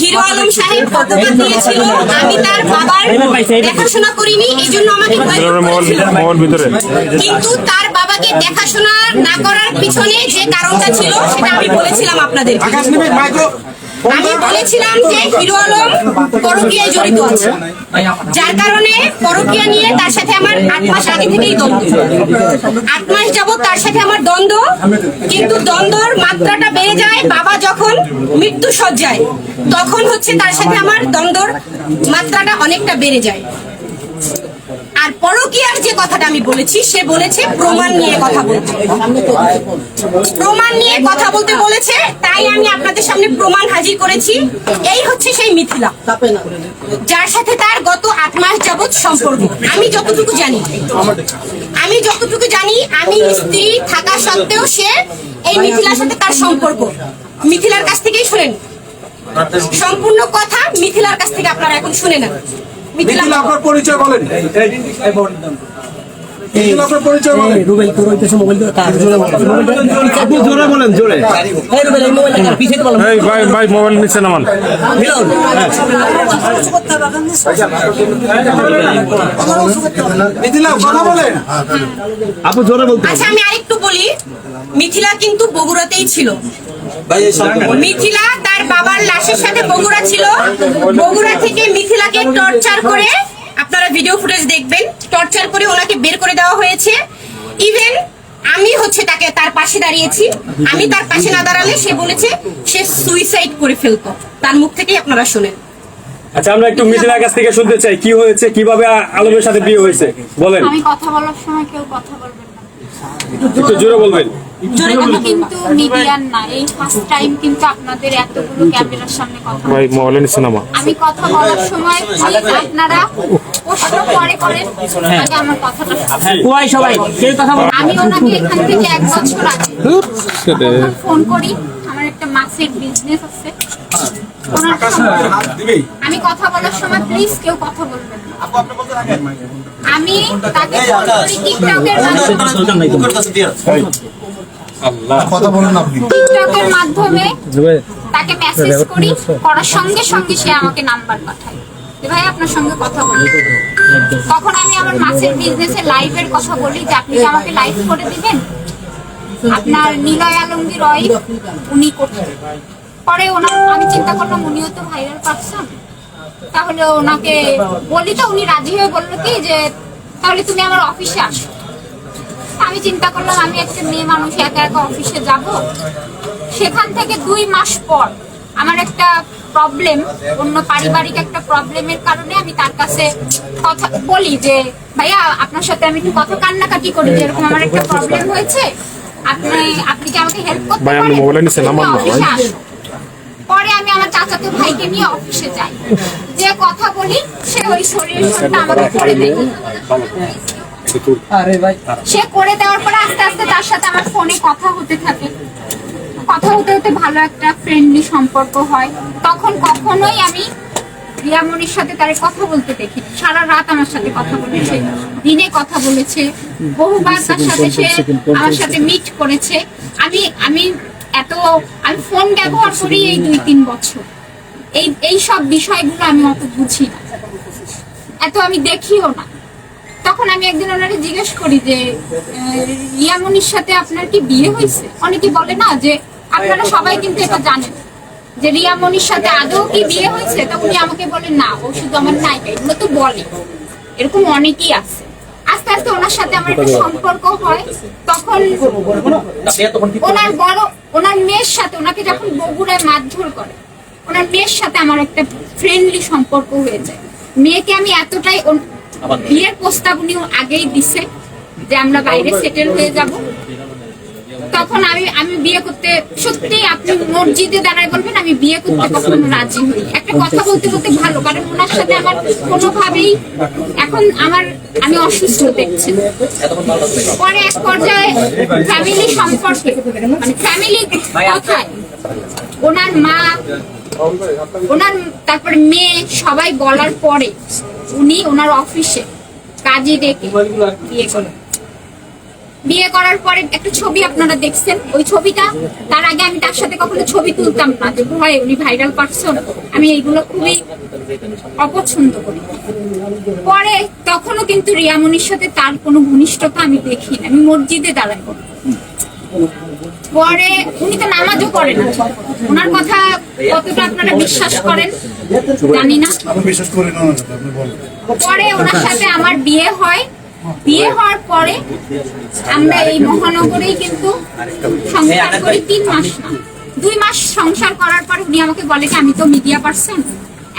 Hero Alam সাহেব পতাকা দিয়েছিল। আমি তার বাবার দেখাশোনা করিনি এই জন্য আমাকে কিন্তু তার বাবাকে দেখাশোনা না করার পিছনে যে কারণটা ছিল সেটা আমি বলেছিলাম আপনাদের আমি বলেছিলাম যে হিরো আলম পরকিয়ায় জড়িত আছে। যার কারণে পরকিয়া নিয়ে তার সাথে আমার আট মাস আগে থেকেই দ্বন্দ্ব। আট মাস যাবৎ তার সাথে আমার দ্বন্দ্ব কিন্তু দ্বন্দ্বর মাত্রাটা বেড়ে যায় বাবা যখন মৃত্যু সজ্জায় তখন হচ্ছে তার সাথে আমার দ্বন্দ্বর মাত্রাটা অনেকটা বেড়ে যায়। আর পরকীয়ার যে কথাটা আমি বলেছি, সে বলেছে প্রমাণ নিয়ে কথা বলতে। প্রমাণ নিয়ে কথা বলতে বলেছে, তাই আমি আপনাদের সামনে প্রমাণ হাজির করেছি। এই হচ্ছে সেই মিথিলা, যার সাথে তার গত আট মাস যাবৎ সম্পর্ক। আমি যতটুকু জানি, আমি যতটুকু জানি, আমি স্ত্রী থাকা সত্ত্বেও সে এই মিথিলার সাথে তার সম্পর্ক। মিথিলার কাছ থেকেই শুনেন। সম্পূর্ণ কথা মিথিলার কাছ থেকে আপনারা এখন শুনে নেন। মিথিলা মিথিলা আপনার পরিচয় বলেন। মিথিলা আপনার পরিচয় বলেন। রুবেল তোর হইতেছে মোবাইল তো কার জোরে বল আপনি জোরে বলেন জোরে। এই রুবেল এই মোবাইলটা কার? পিছে বল এই ভাই ভাই মোবাইল নিচে নামান। মিলন। মিথিলা কথা বলেন। আপু জোরে বলতে আচ্ছা আমি আরেকটু বলি। মিথিলা কিন্তু বগুড়াতেই ছিল। মিথিলা বাবার লাশের সাথে বগুড়া ছিল। বগুড়া থেকে মিথিলাকে টর্চার করে আপনারা ভিডিও ফুটেজ দেখবেন। টর্চার করে ওনাকে বের করে দেওয়া হয়েছে। ইভেন আমি হচ্ছে তাকে তার পাশে দাঁড়িয়েছি। আমি তার পাশে না দাঁড়ালে সে বলেছে সে সুইসাইড করে ফেলতো। তার মুখ থেকেই আপনারা শুনেন। আচ্ছা আমরা একটু মিথিলার কাছ থেকে শুনতে চাই। কি হয়েছে? কীভাবে আলমের সাথে বিয়ে হয়েছে? বলেন। আমি কথা বলার সময় কেউ কথা বলবেন না। একটু জোরে বলবেন। জোরে কিন্তু মিডিয়ার না এই ফার্স্ট টাইম কিন্তু আপনাদের এতগুলো ক্যামেরার সামনে কথা। ভাই আমি কথা বলার সময় প্লিজ আপনারা প্রশ্ন পরে করেন। আগে আমার কথাটা শুনুন। ওই সবাই কেউ কথা আমি ওনাকে এখান থেকে এক বছর আগে ফোন করি। আমার একটা মাছের বিজনেস আছে। আমি কথা বলার সময় প্লিজ কেউ কথা বলবেন না। আমি তাকে টিকটকের কথা বলেন আপনি। টিকটকের মাধ্যমে তাকে মেসেজ করি করার সঙ্গে সঙ্গে সে আমাকে নাম্বার পাঠায়। ভাই আপনার সঙ্গে কথা বলি। তখন আমি আমার মাছের বিজনেসে লাইভের কথা বলি যে আপনি কি আমাকে লাইভ করে দিবেন? আপনার নিলয় আলমগীর রয় উনি করতেন পরে ওনার আমি চিন্তা করলাম উনিও তো ভাইরাল পারসন তাহলে ওনাকে বলি তো উনি রাজি হয়ে বলল কি যে তাহলে তুমি আমার অফিসে আসো। আমি চিন্তা করলাম আমি একটা মেয়ে মানুষ একা একা অফিসে যাব। সেখান থেকে দুই মাস পর আমার একটা প্রবলেম অন্য পারিবারিক একটা প্রবলেমের কারণে আমি তার কাছে কথা বলি যে ভাইয়া আপনার সাথে আমি একটু কথা কান্নাকাটি করি যে এরকম আমার একটা প্রবলেম হয়েছে। আপনি আপনি কি আমাকে হেল্প করতে পারেন। পরে আমি আমার চাচাতো ভাইকে নিয়ে অফিসে যাই। যে কথা বলি সে ওই শরীর আমাকে করে দেয় সে করে দেওয়ার পরে আস্তে আস্তে তার সাথে আমার ফোনে কথা হতে থাকে। কথা হতে হতে ভালো একটা ফ্রেন্ডলি সম্পর্ক হয়। তখন কখনোই আমি রিয়ামনির সাথে তার কথা বলতে দেখি সারা রাত আমার সাথে কথা বলেছে দিনে কথা বলেছে। বহুবার তার সাথে সে আমার সাথে মিট করেছে। আমি আমি এত আমি ফোন ব্যবহার করি এই দুই তিন বছর। এই এই সব বিষয়গুলো আমি অত বুঝি না। এত আমি দেখিও না। তখন আমি একদিন ওনারে জিজ্ঞেস করি যে রিয়ামনির সাথে আপনার কি বিয়ে হয়েছে? অনেকে বলে না যে আপনারা সবাই কিন্তু এটা জানেন। যে রিয়ামনির সাথে আদৌ কি বিয়ে হয়েছে? তো উনি আমাকে বলেন না ও শুধু আমার নায়িকা এগুলো তো বলে। এরকম অনেকেই আছে। আস্তে আস্তে ওনার সাথে আমার একটা সম্পর্ক হয়। তখন ওনার বড় ওনার মেয়ের সাথে ওনাকে যখন বগুড়ায় মারধর করে ওনার মেয়ের সাথে আমার একটা ফ্রেন্ডলি সম্পর্ক হয়ে যায় মেয়েকে আমি এতটাই বিয়ের প্রস্তাব উনি আগেই দিছে যে আমরা বাইরে সেটেল হয়ে যাব। তখন আমি আমি বিয়ে করতে সত্যি আপনি মসজিদে দাঁড়ায় বলবেন আমি বিয়ে করতে কখনো রাজি হই। একটা কথা বলতে বলতে ভালো কারণ ওনার সাথে আমার কোনোভাবেই এখন আমার আমি অসুস্থ দেখছি। পরে এক পর্যায়ে ফ্যামিলি সম্পর্কে মানে ফ্যামিলি কথায় ওনার মা ওনার তারপরে মেয়ে সবাই বলার পরে উনি ওনার অফিসে কাজে ডেকে বিয়ে করেন বিয়ে করার পরে একটা ছবি আপনারা দেখছেন? ওই ছবিটা, তার আগে আমি তার সাথে কখনো ছবি তুলতাম না, যে ভয় উনি ভাইরাল পারসন আমি এইগুলো খুবই অপছন্দ করি। পরে তখনও কিন্তু রিয়ামনির সাথে তার কোনো ঘনিষ্ঠতা আমি দেখি আমি মসজিদে দাঁড়াই পরে উনি তো নামাজও করেন না। ওনার কথা কতটা আপনারা বিশ্বাস করেন জানি না। বিশ্বাস করি না পরে ওনার সাথে আমার বিয়ে হয়। বিয়ে হওয়ার পরে আমরা এই মহানগরেই কিন্তু সংসার করি তিন মাস না। দুই মাস সংসার করার পরে উনি আমাকে বলে যে আমি তো মিডিয়া পার্সন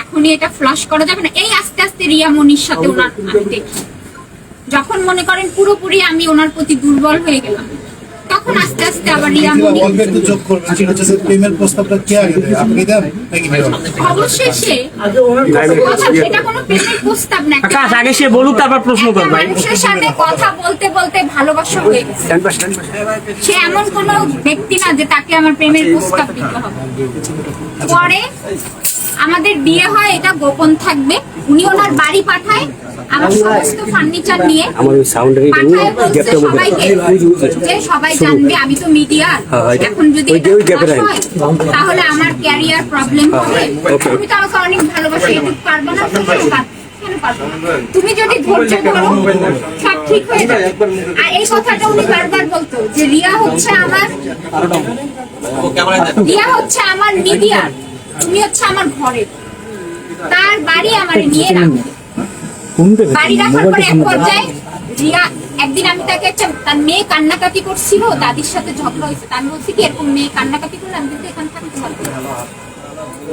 এখনই এটা ফ্লাশ করা যাবে না। এই আস্তে আস্তে রিয়া মনির সাথে ওনার আমি দেখি। যখন মনে করেন পুরোপুরি আমি ওনার প্রতি দুর্বল হয়ে গেলাম। তখন আস্তে আস্তে আবার রিয়া মনি অল্প একটু যোগ করবেন সেটা হচ্ছে যে প্রেমের প্রস্তাবটা কে আগে দেয়? আপনি দেন? নাকি কেউ? অবশেষে কথা সেটা কোনো প্রেমের প্রস্তাব না আকাশ আগে সে বলুক তারপর প্রশ্ন একটা কর ভাই মানুষের সাথে কথা বলতে বলতে ভালোবাসা হয়ে গেছে। সে এমন কোন ব্যক্তি না যে তাকে আমার প্রেমের প্রস্তাব দিতে হবে। পরে আমাদের বিয়ে হয় এটা গোপন থাকবে। উনি ওনার বাড়ি পাঠায় আমার সমস্ত ফার্নিচার নিয়ে পাঠায় বলছে সবাইকে যে সবাই জানবে আমি তো মিডিয়ার এখন যদি ওই যে ওই এটা ফাঁস হয়, তাহলে আমার ক্যারিয়ার প্রবলেম হবে। তুমি তো আমাকে অনেক ভালোবাসো এটুকু পারবে না তো কেন পারবে? না? তুমি যদি ধৈর্য ধরো সব ঠিক হয়ে যাবে। আর এই কথাটা উনি বারবার বলতো যে রিয়া হচ্ছে আমার রিয়া হচ্ছে আমার মিডিয়ার তুমি হচ্ছে আমার ঘরের তার বাড়ি আমার নিয়ে বাড়ি রাখার পরে এক পর্যায়ে রিয়া একদিন আমি তাকে একটা তার মেয়ে কান্নাকাটি করছিল দাদির সাথে ঝগড়া হয়েছে তা আমি বলছি কি এরকম মেয়ে কান্নাকাটি করলে আমি কিন্তু এখানে থাকতে পারব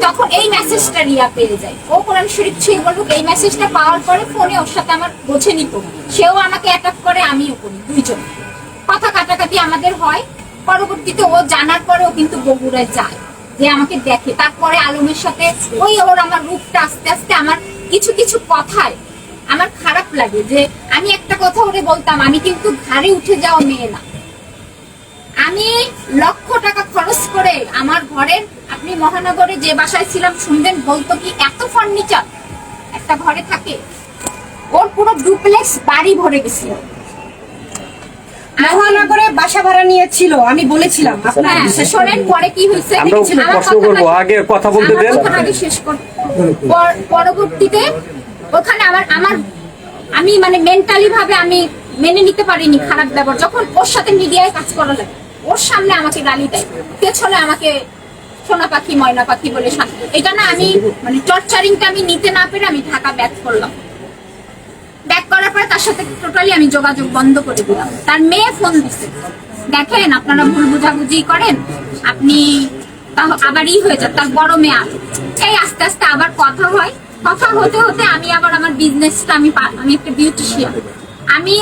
তখন এই মেসেজটা রিয়া পেয়ে যায়। ও কোরআন শরীফ ছুঁয়ে বলুক এই মেসেজটা পাওয়ার পরে ফোনে ওর সাথে আমার বোঝে নিত। সেও আমাকে অ্যাটাক করে আমিও করি দুইজন। কথা কাটাকাটি আমাদের হয়। পরবর্তীতে ও জানার পরেও কিন্তু বগুড়ায় যায়। যে আমাকে দেখে। তারপরে আলমের সাথে ওই ওর আমার রূপটা আস্তে আস্তে আমার কিছু কিছু কথায় আমার খারাপ লাগে যে আমি একটা কথা ওরে বলতাম, আমি কিন্তু ঘাড়ে উঠে যাওয়া মেয়ে না। আমি লক্ষ টাকা খরচ করে আমার ঘরের, আপনি মহানগরে যে বাসায় ছিলাম শুনবেন, বলতো কি এত ফার্নিচার একটা ঘরে থাকে, ওর পুরো ডুপ্লেক্স বাড়ি ভরে গেছিল। মহানগরে বাসা ভাড়া নিয়েছিল আমি বলেছিলাম আপনার হ্যাঁ শোনেন পরে কি হয়েছে আমরা আমার প্রশ্ন করব আগে কথা বলতে দেন। আগে শেষ কর পরবর্তীতে ওখানে আমার আমার আমি মানে মেন্টালি ভাবে আমি মেনে নিতে পারিনি খারাপ ব্যবহার। যখন ওর সাথে মিডিয়ায় কাজ করা লাগে ওর সামনে আমাকে গালি দেয় পেছনে আমাকে সোনা পাখি ময়না পাখি বলে শান্তি এটা না আমি মানে টর্চারিংটা আমি নিতে না পেরে আমি ঢাকা ব্যাক করলাম। ব্যাক করার পরে তার সাথে টোটালি আমি যোগাযোগ বন্ধ করে দিলাম। তার মেয়ে ফোন দিচ্ছে দেখেন, আপনারা ভুল বুঝাবুঝি করেন, আপনি তাহ- আবার হয়ে যান, তার বড় মেয়ে আলো এই আস্তে আস্তে আবার কথা হয়। কথা হতে হতে আমি আবার আমার বিজনেসটা আমি আমি একটা বিউটিশিয়ান আমি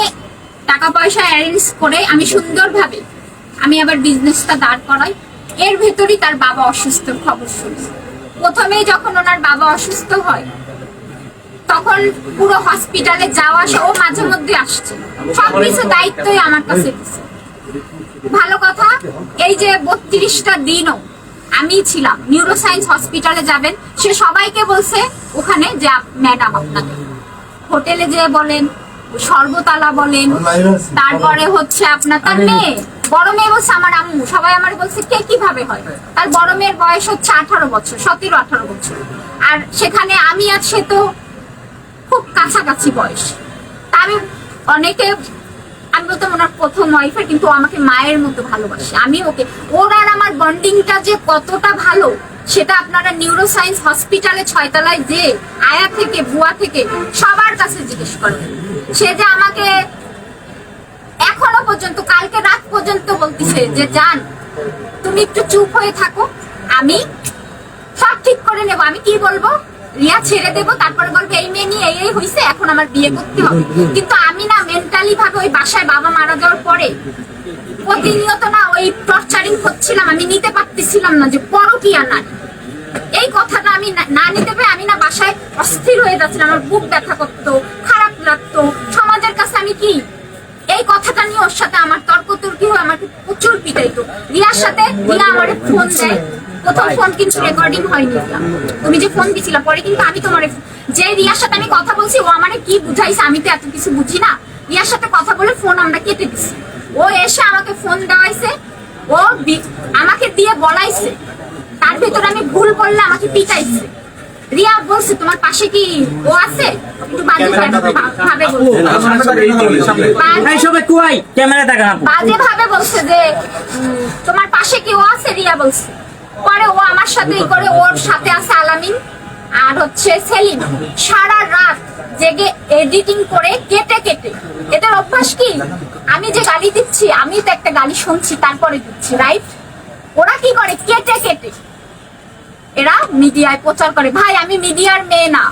টাকা পয়সা অ্যারেঞ্জ করে আমি সুন্দরভাবে আমি আবার বিজনেসটা দাঁড় করাই। এর ভেতরই তার বাবা অসুস্থ খবর শুনি প্রথমেই যখন ওনার বাবা অসুস্থ হয় তখন পুরো হসপিটালে যাওয়া আসা ও মাঝে মধ্যে আসছে। সবকিছু দায়িত্বই আমার কাছে ভালো কথা এই যে বত্রিশটা দিনও আমি ছিলাম নিউরো সায়েন্স হসপিটালে যাবেন সে সবাইকে বলছে ওখানে যে ম্যাডাম আপনাদের হোটেলে যে বলেন সর্বতালা বলেন তারপরে হচ্ছে আপনার তার মেয়ে বড় মেয়ে বলছে আমার আম্মু সবাই আমার বলছে কে কীভাবে হয়? তার বড় মেয়ের বয়স হচ্ছে আঠারো বছর সতেরো আঠারো বছর। আর সেখানে আমি আর সে তো খুব কাছাকাছি বয়স। তা আমি অনেকে, আমি বলতাম ওনার প্রথম ওয়াইফের কিন্তু আমাকে মায়ের মতো ভালোবাসে। আমি ওকে, ওর আর আমার বন্ডিংটা যে কতটা ভালো, সেটা আপনারা নিউরো সায়েন্স হসপিটালে ছয়তলায় যে আয়া থেকে বুয়া থেকে সবার কাছে জিজ্ঞেস করেন। সে যে আমাকে এখনও পর্যন্ত, কালকে রাত পর্যন্ত বলতেছে যে, জান, তুমি একটু চুপ হয়ে থাকো। আমি সব ঠিক করে নেব। আমি কি বলব? রিয়া ছেড়ে দেবো, তারপরে বলব, এই মেয়ে নিয়ে এই হয়েছে এখন আমার বিয়ে করতে হবে। কিন্তু আমি না মেন্টালি ভাবে ওই বাসায় বাবা মারা যাওয়ার পরে প্রতিনিয়ত না ওই টর্চারিং করছিলাম, আমি নিতে পারতেছিলাম না যে পরকিয়া নারী এই কথাটা আমি না নিতে পেরে আমি না বাসায় অস্থির হয়ে যাচ্ছিলাম, আমার বুক ব্যথা করতো, খারাপ লাগতো। সমাজের কাছে আমি কি? এই কথাটা নিয়ে ওর সাথে আমার তর্ক তর্কি হয়ে আমাকে প্রচুর পিটাইতো। রিয়ার সাথে রিয়া আমার ফোন দেয়। প্রথম ফোন কিন্তু রেকর্ডিং হয়নি তুমি যে ফোন দিছিলা পরে কিন্তু আমি তোমার যে রিয়ার সাথে আমি কথা বলছি ও আমারে কি বুঝাইছে আমি তো এত কিছু বুঝি না। রিয়ার সাথে কথা বলে ফোন আমরা কেটে দিছি। ও ও এসে আমাকে ফোন দেওয়াইছে ও আমাকে দিয়ে বলাইছে। তার ভিতরে আমি ভুল বললে আমাকে পিটাইছে। রিয়া বলছে তোমার পাশে কি ও আছে? একটু বাজে ভাবে- ভাবে বলছে। বাজে- ভাবে যে তোমার পাশে কেউ আছে? রিয়া বলছে। পরে ও আমার সাথে ই করে ওর সাথে আছে আলামিন আর হচ্ছে সেলিম। সারা রাত জেগে এডিটিং করে কেটে কেটে। এটার অভ্যাস কি? আমি যে গালি দিচ্ছি আমি তো একটা গালি শুনছি তারপরে দিচ্ছি রাইট ওরা কি করে? কেটে কেটে। এরা মিডিয়ায় প্রচার করে ভাই আমি মিডিয়ার মেয়ে না।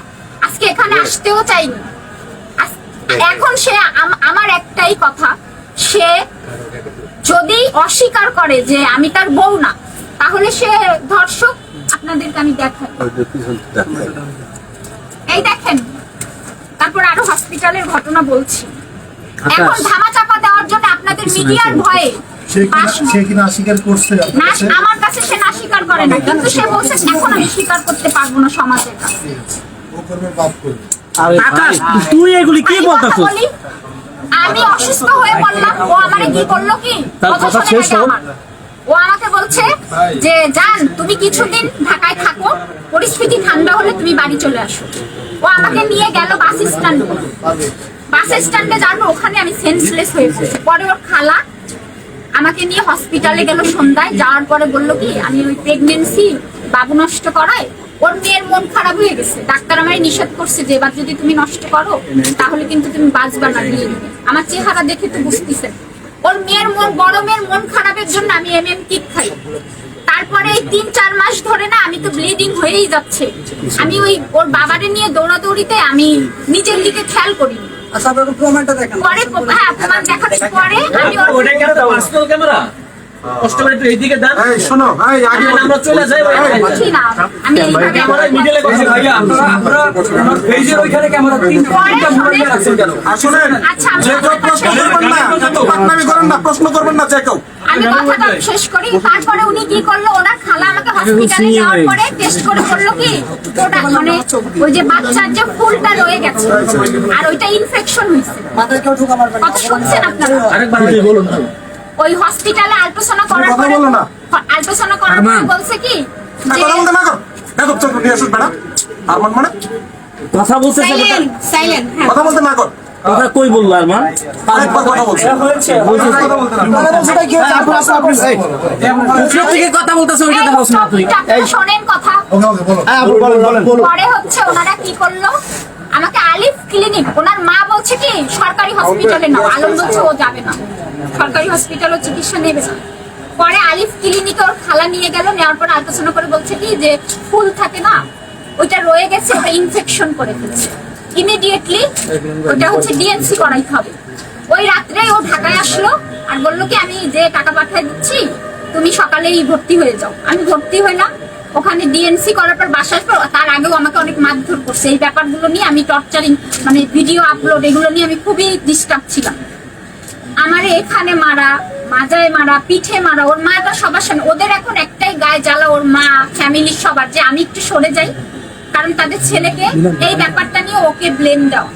আজকে এখানে আসতেও চাইনি। এখন সে আম- আমার একটাই কথা সে যদি অস্বীকার করে যে আমি তার বউ না তাহলে সে ধর্ষক আপনাদেরকে আমি দেখাই। এই দেখেন তারপর আরও হসপিটালের ঘটনা বলছি। এখন ধামাচাপা দেওয়ার জন্য আপনাদের মিডিয়ার ভয়ে সে কিনা পাশ- স্বীকার করছে না আমার কাছে সে না স্বীকার করে না কিন্তু সে বলছে এখন আমি স্বীকার করতে পারব না সমাজের কাছে। ও করবে বাপ করবে। আকাশ তুই এগুলি কি আমি বলতেছিস? অসুস্থ হয়ে পড়লাম ও আমারে কি করল কি? তার কথা কথা শেষ হোক। ও আমাকে বলছে যে জান তুমি কিছুদিন ঢাকায় থাকো। পরিস্থিতি ঠান্ডা হলে তুমি বাড়ি চলে আসো। ও আমাকে নিয়ে গেল বাস স্ট্যান্ড। বাস স্ট্যান্ডে যাব ওখানে আমি সেন্সলেস হয়ে পড়ছি। পরে ওর খালা আমাকে নিয়ে হসপিটালে গেল সন্ধ্যায়। যাওয়ার পরে বলল কি আমি ওই প্রেগনেন্সি বাবু নষ্ট করায় ওর মেয়ের মন খারাপ হয়ে গেছে। ডাক্তার আমায় নিষেধ করছে যে এবার যদি তুমি নষ্ট করো তাহলে কিন্তু তুমি বাঁচবা না। দিবে আমার চেহারা দেখে তো বুঝতেছেন। ওর মেয়ের মন বড় মেয়ের মন খারাপের জন্য আমি এম এম কিট খাই। তারপরে এই তিন চার মাস ধরে না আমি তো ব্লিডিং হয়েই যাচ্ছে। আমি ওই ওর বাবারে নিয়ে দৌড়াদৌড়িতে আমি নিজের দিকে খেয়াল করি পরে হ্যাঁ প্রমাণ দেখাচ্ছি পরে। আমি ওর ওটা কেন পার্সোনাল ক্যামেরা? কষ্ট করে একটু এইদিকে দাঁড় শোনো এই আগে আমরা চলে যাই বুঝি না আমি এইভাবে ক্যামেরা মিডিলে করছি ভাইয়া আপনারা আপনারা পেজের ওইখানে ক্যামেরা তিনটা তিনটা মোবাইল। রাখছেন কেন? আসলে আচ্ছা যে কেউ প্রশ্ন করবেন না পাকনামি করেন না প্রশ্ন করবেন না যে কেউ। আমি কথাটা শেষ করি তারপরে উনি কি করল? ওনার খালা আমাকে হসপিটালে যাওয়ার পরে টেস্ট করে বলল কি ওটা মানে ওই যে বাচ্চার যে ফুলটা রয়ে গেছে আর ওইটা ইনফেকশন হয়েছে। কথা শুনছেন আপনারা? আরেকবার বলুন? ওই হসপিটালে আল্ট্রাসাউন্ড করার কথা পরে বলো না। আল্ট্রাসাউন্ড করার পরে বলছে কি কথা বলতে মানে? কথা বলতে সাইলেন্ট সাইলেন্ট হ্যাঁ। কথা বলতে না কর। কথা কই বলল আরমান? আরেকবার কথা বলছে। কথা বলতে না থেকে কথা বলতেছে ওইটা দেখাস না তুই। এই শোনেন কথা। ওকে ওকে বলো পরে হচ্ছে ওনারা কি করল? আমাকে আলিফ ক্লিনিক ওনার মা বলছে কি সরকারি হসপিটালে নাও আলম বলছে ও যাবে না। সরকারি হসপিটালে চিকিৎসা নেবে না। পরে আলিফ ক্লিনিকে ওর খালা নিয়ে গেল নেওয়ার পর আলোচনা করে বলছে কি যে ফুল থাকে না ওইটা রয়ে গেছে ওটা ইনফেকশন করে ফেলছে। ইমিডিয়েটলি ওটা হচ্ছে ডিএনসি করাইতে হবে। ওই রাত্রে ও ঢাকায় আসলো আর বলল কি আমি যে টাকা পাঠিয়ে দিচ্ছি তুমি সকালেই ভর্তি হয়ে যাও। আমি ভর্তি হইলাম ওখানে ডিএনসি করার পর বাসা আসব, তার আগেও আমাকে অনেক মারধর করছে। এই ব্যাপারগুলো নিয়ে আমি টর্চারিং মানে ভিডিও আপলোড এগুলো নিয়ে আমি খুবই ডিস্টার্ব ছিলাম। আমারে এখানে মারা, মাজায় মারা, পিঠে মারা, ওর মাটা সবার সামনে, ওদের এখন একটাই গায়ে জ্বালা, ওর মা ফ্যামিলির সবার, যে আমি একটু সরে যাই, কারণ তাদের ছেলেকে এই ব্যাপারটা নিয়ে ওকে ব্লেম দাও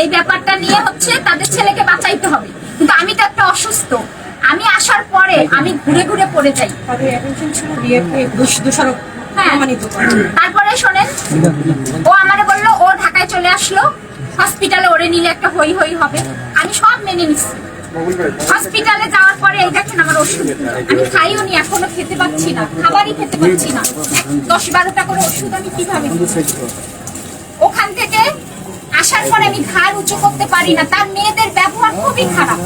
এই ব্যাপারটা নিয়ে হচ্ছে তাদের ছেলেকে বাঁচাইতে হবে। কিন্তু আমি তো একটা অসুস্থ। আমি আসার পরে আমি ঘুরে ঘুরে পড়ে যাই। হ্যাঁ। তারপরে শোনেন ও আমারে বলল ও ঢাকায় চলে আসলো হসপিটালে ওরে নিলে একটা হই হই হবে। আমি সব মেনে নিচ্ছি হসপিটালে যাওয়ার পরে এই দেখেন আমার ওষুধ। আমি খাইও নি এখনও খেতে পাচ্ছি না খাবারই খেতে পাচ্ছি না। দশ বারোটা করে ওষুধ আমি কীভাবে আসার পরে আমি ঘাড় উঁচু করতে পারি না। তার মেয়েদের ব্যবহার খুবই খারাপ।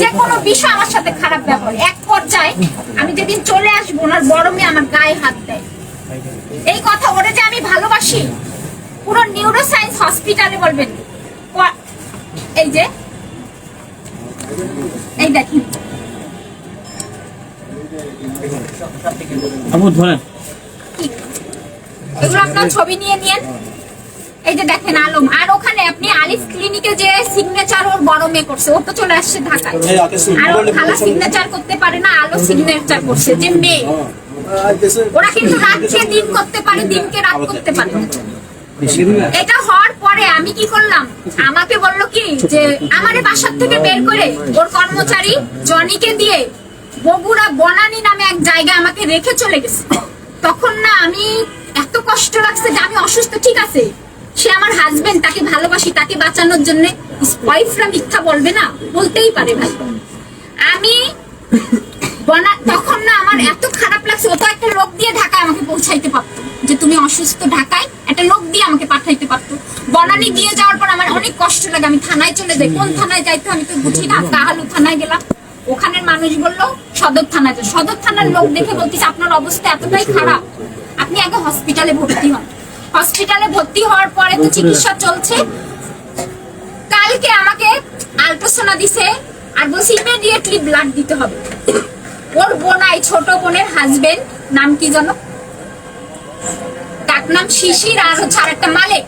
যে কোনো বিষয় আমার সাথে খারাপ ব্যবহার। এক পর্যায়ে আমি যেদিন চলে আসব ওনার বড় মেয়ে আমার গায়ে হাত দেয়। এই কথা ওরে যে আমি ভালোবাসি? পুরো নিউরো সায়েন্স হসপিটালে বলবেন এই যে এই দেখেন। আবু ধরেন। এগুলো আপনার ছবি নিয়ে নিয়েন। এই যে দেখেন আলম আর ওখানে আপনি আলিফ ক্লিনিকে যে সিগনেচার ওর বড় মেয়ে করছে ও তো চলে আসছে ঢাকায়। আর ওর খালা সিগনেচার করতে পারে না আলো সিগনেচার করছে যে মেয়ে। ওরা কিন্তু রাতকে দিন করতে পারে দিনকে রাত করতে পারে এটা হওয়ার পরে আমি কি করলাম? আমাকে বলল কি যে আমারে বাসার থেকে বের করে ওর কর্মচারী জনিকে দিয়ে বগুড়া বনানী নামে এক জায়গায় আমাকে রেখে চলে গেছে। তখন না আমি এত কষ্ট লাগছে যে আমি অসুস্থ ঠিক আছে। সে আমার হাজবেন্ড তাকে ভালোবাসি, তাকে বাঁচানোর জন্য ওয়াইফরা মিথ্যা বলবে না? বলতেই পারে ভাই। আমি তখন না আমার এত খারাপ লাগছে, ও তো একটা লোক দিয়ে ঢাকায় আমাকে পৌঁছাইতে পারতো, যে তুমি অসুস্থ ঢাকায়, একটা লোক দিয়ে আমাকে পাঠাইতে পারতো। বনানি দিয়ে যাওয়ার পর আমার অনেক কষ্ট লাগে, আমি থানায় চলে যাই। কোন থানায় যাইতো আমি তো বুঝি না কাহালু থানায় গেলাম। ওখানের মানুষ বলল, সদর থানায় সদর থানার লোক দেখে বলতেছে, আপনার অবস্থা এতটাই খারাপ। আপনি আগে হসপিটালে ভর্তি হন। হসপিটালে ভর্তি হওয়ার পরে তো চিকিৎসা চলছে। কালকে আমাকে আলট্রাসোনা দিছে আর বলছে ইমিডিয়েটলি ব্লাড দিতে হবে। ওর বোনাই ছোট বোনের হাজবেন্ড নাম কি জানো ডাক নাম শিশির আর হচ্ছে আর একটা মালিক।